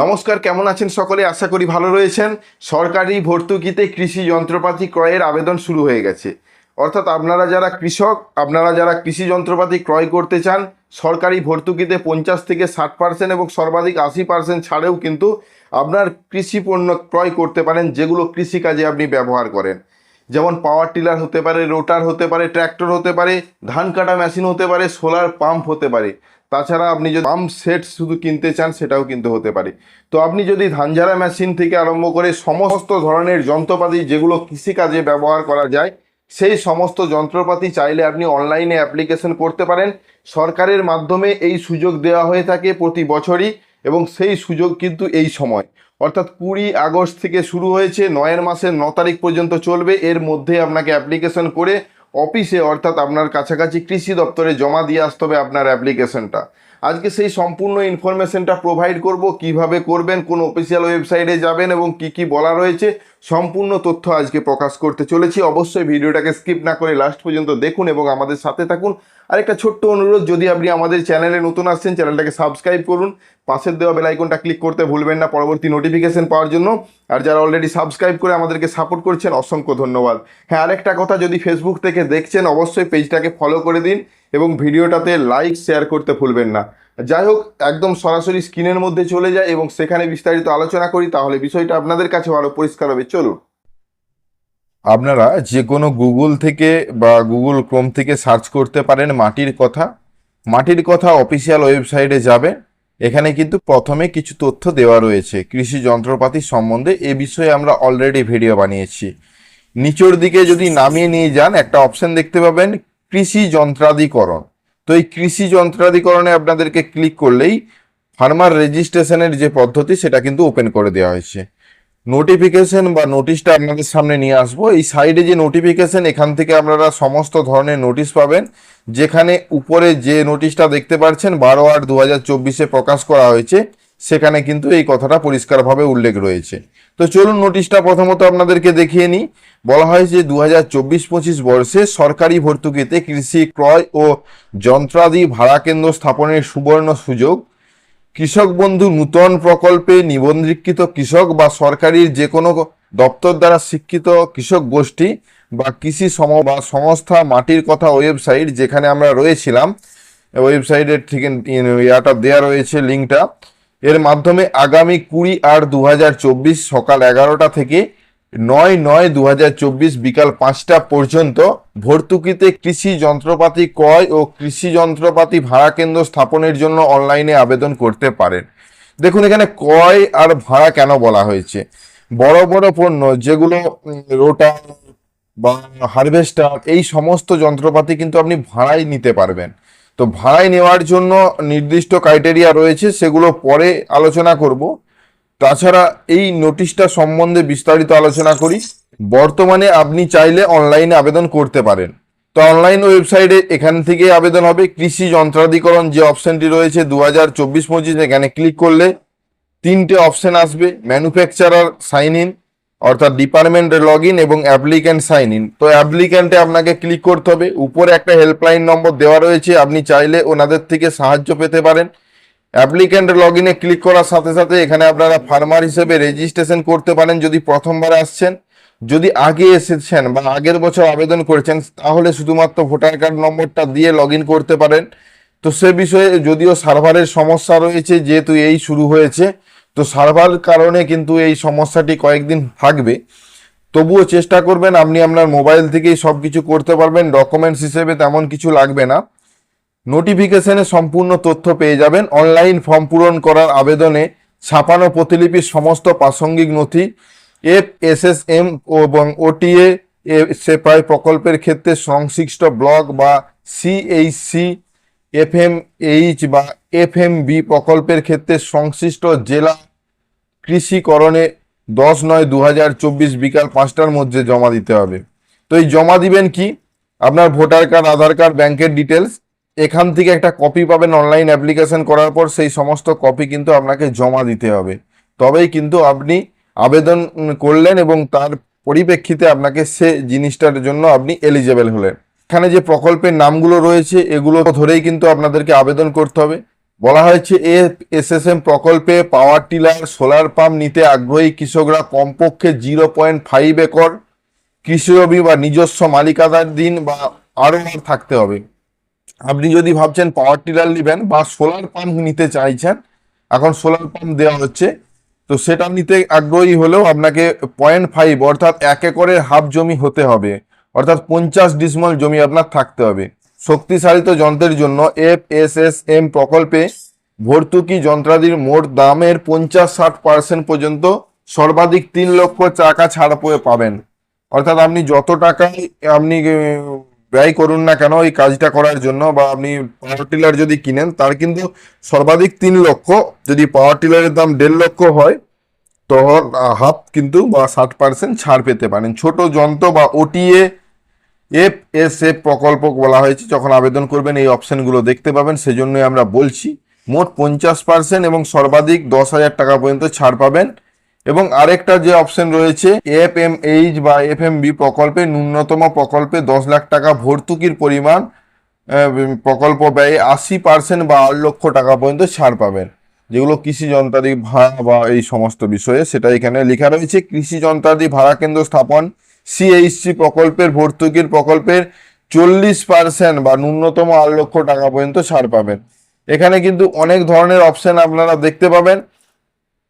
নমস্কার, কেমন আছেন সকলে? আশা করি ভালো রয়েছেন। সরকারি ভর্তুকিতে কৃষি যন্ত্রপাতি ক্রয়ের আবেদন শুরু হয়ে গেছে। অর্থাৎ আপনারা যারা কৃষক, আপনারা যারা কৃষি যন্ত্রপাতি ক্রয় করতে চান, সরকারি ভর্তুকিতে পঞ্চাশ থেকে ষাট পার্সেন্ট এবং সর্বাধিক আশি পার্সেন্ট ছাড়েও কিন্তু আপনার কৃষি পণ্য ক্রয় করতে পারেন, যেগুলো কৃষিকাজে আপনি ব্যবহার করেন। যেমন পাওয়ার টিলার হতে পারে রোটার হতে পারে ট্র্যাক্টর হতে পারে, ধান কাটা মেশিন হতে পারে সোলার পাম্প হতে পারে। তাছাড়া আপনি যদি পাম্প সেট শুধু কিনতে চান, সেটাও কিন্তু হতে পারে। তো আপনি যদি ধান ঝাড়া মেশিন থেকে আরম্ভ করে সমস্ত ধরনের যন্ত্রপাতি, যেগুলো কৃষিকাজে ব্যবহার করা যায়, সেই সমস্ত যন্ত্রপাতি চাইলে আপনি অনলাইনে অ্যাপ্লিকেশন করতে পারেন। সরকারের মাধ্যমে এই সুযোগ দেওয়া হয়ে থাকে প্রতি বছরই এবং সেই সুযোগ কিন্তু এই সময়। অর্থাৎ কুড়ি আগস্ট থেকে শুরু হয়েছে, নয়ের মাসের ন তারিখ পর্যন্ত চলবে। এর মধ্যে আপনাকে অ্যাপ্লিকেশন করে অফিসে অর্থাৎ আপনার কাছাকাছি কৃষি দপ্তরে জমা দিয়ে আসতে হবে আপনার অ্যাপ্লিকেশনটা। আজকে সেই সম্পূর্ণ ইনফরমেশনটা প্রোভাইড করব, কীভাবে করবেন, কোন অফিসিয়াল ওয়েবসাইটে যাবেন এবং কি কি বলা রয়েছে, সম্পূর্ণ তথ্য আজকে প্রকাশ করতে চলেছি। অবশ্যই ভিডিওটাকে স্কিপ না করে লাস্ট পর্যন্ত দেখুন এবং আমাদের সাথে থাকুন। আর একটা ছোট্ট অনুরোধ, যদি আপনি আমাদের চ্যানেলে নতুন আসছেন চ্যানেলটাকে সাবস্ক্রাইব করুন। পাশের দেওয়া বেল আইকনটা ক্লিক করতে ভুলবেন না, পরবর্তী নোটিফিকেশন পাওয়ার জন্য। আর যারা অলরেডি সাবস্ক্রাইব করে আমাদেরকে সাপোর্ট করছেন, অসংখ্য ধন্যবাদ। হ্যাঁ আরেকটা কথা, যদি ফেসবুক থেকে দেখছেন, অবশ্যই পেজটাকে ফলো করে দিন। এবং ভিডিওটাতে লাইক শেয়ার করতে ভুলবেন না। যাই হোক একদম সরাসরি স্ক্রিনের মধ্যে চলে যায় এবং সেখানে বিস্তারিত আলোচনা করি, তাহলে বিষয়টা আপনাদের কাছে আরও পরিষ্কার হবে। চলুন। আপনারা যে কোনো গুগল থেকে বা গুগল ক্রোম থেকে সার্চ করতে পারেন মাটির কথা। মাটির কথা অফিসিয়াল ওয়েবসাইটে যাবে। এখানে কিন্তু প্রথমে কিছু তথ্য দেওয়া রয়েছে। কৃষি যন্ত্রপাতি সম্বন্ধে এ বিষয়ে আমরা অলরেডি ভিডিও বানিয়েছি। নিচের দিকে যদি নামিয়ে নিয়ে যান, একটা অপশন দেখতে পাবেন কৃষি যন্ত্রাধিকরণ। তো এই কৃষি যন্ত্রাধিকরণে আপনাদেরকে ক্লিক করলেই ফার্মার রেজিস্ট্রেশনের যে পদ্ধতি, সেটা কিন্তু ওপেন করে দেওয়া হয়েছে। নোটিফিকেশন বা নোটিশটা আপনাদের সামনে নিয়ে আসব। এই সাইডে যে নোটিফিকেশন এখান থেকে আপনারা সমস্ত ধরনের নোটিশ পাবেন। যেখানে উপরে যে নোটিশটা দেখতে পাচ্ছেন বারো আট দু হাজার প্রকাশ করা হয়েছে। সেখানে কিন্তু এই কথাটা পরিষ্কারভাবে উল্লেখ রয়েছে। তো চলুন নোটিশটা প্রথমত আপনাদেরকে দেখিয়ে নিই। বলা হয় যে দু হাজার চব্বিশ পঁচিশ বর্ষে সরকারি ভর্তুকিতে কৃষি ক্রয় ও যন্ত্রাদি ভাড়া কেন্দ্র স্থাপনের সুবর্ণ সুযোগ। কৃষক বন্ধু নূতন প্রকল্পে নিবন্ধীকৃত কৃষক বা সরকারির যে কোনো দপ্তর দ্বারা শিক্ষিত কৃষক গোষ্ঠী বা কৃষি সম বা সংস্থা মাটির কথা ওয়েবসাইট যেখানে আমরা রয়েছিলাম, ওয়েবসাইটের থেকে ইয়াটা দেওয়া রয়েছে লিঙ্কটা। এর মাধ্যমে আগামী কুড়ি আট দু সকাল এগারোটা থেকে নয় নয় দু বিকাল পাঁচটা পর্যন্ত ভর্তুকিতে কৃষি যন্ত্রপাতি ক্রয় ও কৃষি যন্ত্রপাতি ভাড়া কেন্দ্র স্থাপনের জন্য অনলাইনে আবেদন করতে পারেন। দেখুন, এখানে ক্রয় আর ভাড়া কেন বলা হয়েছে? বড় বড় পণ্য, যেগুলো রোটার বা হারভেস্টার, এই সমস্ত যন্ত্রপাতি কিন্তু আপনি ভাড়াই নিতে পারবেন। তো ভাড়ায় নেওয়ার জন্য নির্দিষ্ট ক্রাইটেরিয়া রয়েছে, সেগুলো পরে আলোচনা করব। তাছাড়া এই নোটিশটা সম্বন্ধে বিস্তারিত আলোচনা করি। বর্তমানে আপনি চাইলে অনলাইনে আবেদন করতে পারেন। তো অনলাইন ওয়েবসাইটে এখান থেকে আবেদন হবে। কৃষি যন্ত্রাধিকরণ যে অপশনটি রয়েছে দু হাজার চব্বিশ পঁচিশ এখানে ক্লিক করলে তিনটে অপশন আসবে। ম্যানুফ্যাকচারার সাইন ইন অর্থাৎ ডিপার্টমেন্ট লগ ইন এবং অ্যাপ্লিক্যান্ট সাইন ইন তো অ্যাপ্লিক্যান্টে আপনাকে ক্লিক করতে হবে। উপরে একটা হেল্পলাইন নম্বর দেওয়া রয়েছে। আপনি চাইলে ওনাদের থেকে সাহায্য পেতে পারেন। অ্যাপ্লিক্যান্ট লগ ইনে ক্লিক করার সাথে সাথে এখানে আপনারা ফার্মার হিসেবে রেজিস্ট্রেশন করতে পারেন যদি প্রথমবার আসছেন। যদি আগে এসেছেন বা আগের বছর আবেদন করেছেন, তাহলে শুধুমাত্র ভোটার কার্ড নম্বরটা দিয়ে লগ করতে পারেন। তো সে বিষয়ে যদিও সার্ভারের সমস্যা রয়েছে, যেহেতু এই শুরু হয়েছে তো সার্ভার কারণে কিন্তু এই সমস্যাটি কয়েকদিন থাকবে। তবুও চেষ্টা করবেন আপনি আপনার মোবাইল থেকেই সব কিছু করতে পারবেন, ডকুমেন্টস হিসেবে তেমন কিছু লাগবে না। নোটিফিকেশনে সম্পূর্ণ তথ্য পেয়ে যাবেন। অনলাইন ফর্ম পূরণ করার আবেদনে ছাপানো প্রতিলিপির সমস্ত প্রাসঙ্গিক নথি এফ এস এস এম এবং ওটিএ সেপাই প্রকল্পের ক্ষেত্রে সংশ্লিষ্ট ব্লক বা সিএইচসি এফ এম এইচ বা এফ এম বি প্রকল্পের ক্ষেত্রে সংশ্লিষ্ট জেলা কৃষিকরণে দশ নয় দু বিকাল পাঁচটার মধ্যে জমা দিতে হবে। তো এই জমা দিবেন কি? আপনার ভোটার কার্ড, আধার কার্ড, ব্যাংকের ডিটেলস। এখান থেকে একটা কপি পাবেন অনলাইন অ্যাপ্লিকেশন করার পর সেই সমস্ত কপি কিন্তু আপনাকে জমা দিতে হবে। তবেই কিন্তু আপনি আবেদন করলেন এবং তার পরিপ্রেক্ষিতে আপনাকে সে জিনিসটার জন্য আপনি এলিজেবল হলেন। এখানে যে প্রকল্পের নামগুলো রয়েছে, এগুলো ধরেই কিন্তু আপনাদেরকে আবেদন করতে হবে। বলা হয়েছে, এ এসএসএম প্রকল্পে পাওয়ার টিলার, সোলার পাম্প নিতে আগ্রহী কৃষকরা কমপক্ষে জিরো পয়েন্ট ফাইভ একর কৃষি জমি বা নিজস্ব মালিকানার দিন বা আরও থাকতে হবে। আপনি যদি ভাবছেন পাওয়ার টিলার নেবেন বা সোলার পাম্প নিতে চাইছেন, এখন সোলার পাম্প দেওয়া হচ্ছে, তো সেটা নিতে আগ্রহী হলেও আপনাকে পয়েন্ট ফাইভ অর্থাৎ এক একরের হাফ জমি হতে হবে। অর্থাৎ পঞ্চাশ ডিসমল জমি আপনার থাকতে হবে। শক্তিশালিত যন্ত্রের জন্য এফ এস এস এম প্রকল্পে ভর্তুকি যন্ত্রাদির মোট দামের পঞ্চাশ ষাট পার্সেন্ট পর্যন্ত সর্বাধিক তিন লক্ষ টাকা ছাড় পেয়ে পাবেন। অর্থাৎ আপনি যত টাকাই আপনি ব্যয় করুন না কেন এই কাজটা করার জন্য বা আপনি পাওয়ার টিলার যদি কিনেন, তার কিন্তু সর্বাধিক তিন লক্ষ, যদি পাওয়ার টিলারের দাম দেড় লক্ষ হয় তো হাফ কিন্তু বা ষাট পার্সেন্ট ছাড় পেতে পারেন। ছোট যন্ত্র বা ওটিএ এফ এস এফ প্রকল্প বলা হয়েছে, যখন আবেদন করবেন এই অপশনগুলো দেখতে পাবেন, সেজন্যই আমরা বলছি, মোট পঞ্চাশ পার্সেন্ট এবং সর্বাধিক দশ হাজার টাকা পর্যন্ত ছাড় পাবেন। এবং আরেকটা যে অপশন রয়েছে এফ এম এইচ বা এফ এম বি প্রকল্পে ন্যূনতম প্রকল্পে দশ লাখ টাকা ভর্তুকির পরিমাণ প্রকল্প ব্যয়ে আশি পার্সেন্ট বা আট লক্ষ টাকা পর্যন্ত ছাড় পাবেন। যেগুলো কৃষি যন্ত্রাদি ভাড়া বা এই সমস্ত বিষয়ে, সেটা এখানে লেখা রয়েছে। কৃষি যন্ত্রাদি ভাড়া কেন্দ্র স্থাপন সিএইচসি প্রকল্পের ভর্তুকির প্রকল্পের চল্লিশ পার্সেন্ট বা ন্যূনতম আট লক্ষ টাকা পর্যন্ত ছাড় পাবেন। এখানে কিন্তু অনেক ধরনের অপশান আপনারা দেখতে পাবেন।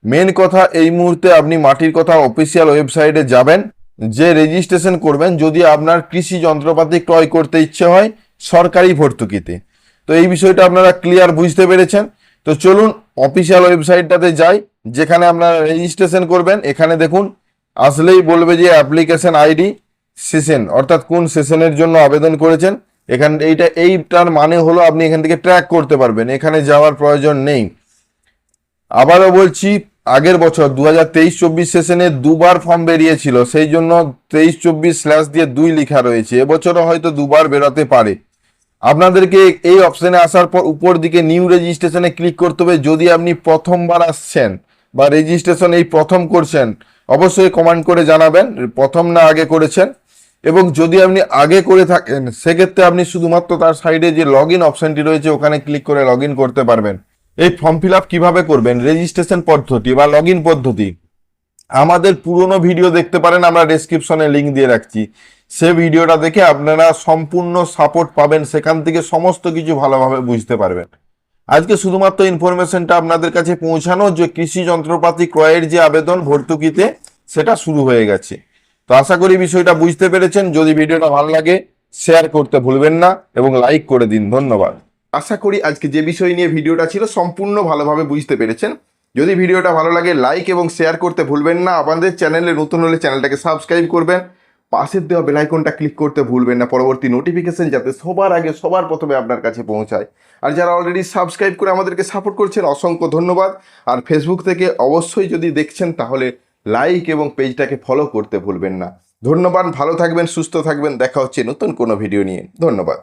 মেন কথা, এই মুহূর্তে আপনি মাটির কথা অফিসিয়াল ওয়েবসাইটে যাবেন, যে রেজিস্ট্রেশন করবেন, যদি আপনার কৃষি যন্ত্রপাতি ক্রয় করতে ইচ্ছে হয় সরকারি ভর্তুকিতে। তো এই বিষয়টা আপনারা ক্লিয়ার বুঝতে পেরেছেন। তো চলুন অফিসিয়াল ওয়েবসাইটটাতে যাই, যেখানে আপনারা রেজিস্ট্রেশন করবেন, এখানে দেখুন আসলেই বলবে যে অ্যাপ্লিকেশন আইডি সেশন অর্থাৎ কোন সেশনের জন্য আবেদন করেছেন। এখানে, এইটা, এইটার মানে হলো আপনি এখান থেকে ট্র্যাক করতে পারবেন, এখানে যাওয়ার প্রয়োজন নেই। আবারও বলছি, আগের বছর দু হাজার তেইশ চব্বিশ সেশনে দুবার ফর্ম বেরিয়েছিল, সেই জন্য তেইশ চব্বিশ স্ল্যাশ দিয়ে দুই লেখা রয়েছে। এবছরও হয়তো দুবার বেরোতে পারে। আপনাদেরকে এই অপশনে আসার পর উপর দিকে নিউ রেজিস্ট্রেশনে ক্লিক করতে হবে। যদি আপনি প্রথমবার আসছেন বা রেজিস্ট্রেশন এই প্রথম করছেন অবশ্যই কমেন্ট করে জানাবেন, প্রথম না আগে করেছেন। এবং যদি আপনি আগে করে থাকেন, সেক্ষেত্রে আপনি শুধুমাত্র তার সাইডে যে লগ ইন অপশানটি রয়েছে, ওখানে ক্লিক করে লগ করতে পারবেন। এই ফর্ম ফিল আপ কীভাবে করবেন? রেজিস্ট্রেশন পদ্ধতি বা লগ পদ্ধতি। আমাদের পুরনো ভিডিও দেখতে পারেন, আমরা ডেসক্রিপশনে লিঙ্ক দিয়ে রাখছি। সে ভিডিওটা দেখে আপনারা সম্পূর্ণ সাপোর্ট পাবেন, সেখান থেকে সমস্ত কিছু ভালোভাবে বুঝতে পারবেন। আজকে শুধুমাত্র ইনফরমেশনটা আপনাদের কাছে পৌঁছানো যে কৃষি যন্ত্রপাতি ক্রয়ের যে আবেদন ভর্তুকিতে সেটা শুরু হয়ে গেছে। তো আশা করি বিষয়টা বুঝতে পেরেছেন। যদি ভিডিওটা ভালো লাগে শেয়ার করতে ভুলবেন না এবং লাইক করে দিন। ধন্যবাদ। আশা করি আজকে যে বিষয় নিয়ে ভিডিওটা ছিল সম্পূর্ণ ভালোভাবে বুঝতে পেরেছেন। যদি ভিডিওটা ভালো লাগে লাইক এবং শেয়ার করতে ভুলবেন না। আমাদের চ্যানেলে নতুন হলে চ্যানেলটাকে সাবস্ক্রাইব করবেন। পাশের দেওয়া বেলাইকনটা ক্লিক করতে ভুলবেন না। পরবর্তী নোটিফিকেশান যাতে সবার আগে, সবার প্রথমে আপনার কাছে পৌঁছায়। আর যারা অলরেডি সাবস্ক্রাইব করে আমাদেরকে সাপোর্ট করছেন, অসংখ্য ধন্যবাদ। আর ফেসবুক থেকে অবশ্যই যদি দেখছেন, তাহলে লাইক এবং পেজটাকে ফলো করতে ভুলবেন না। ধন্যবাদ, ভালো থাকবেন, সুস্থ থাকবেন। দেখা হচ্ছে নতুন কোনো ভিডিও নিয়ে। ধন্যবাদ।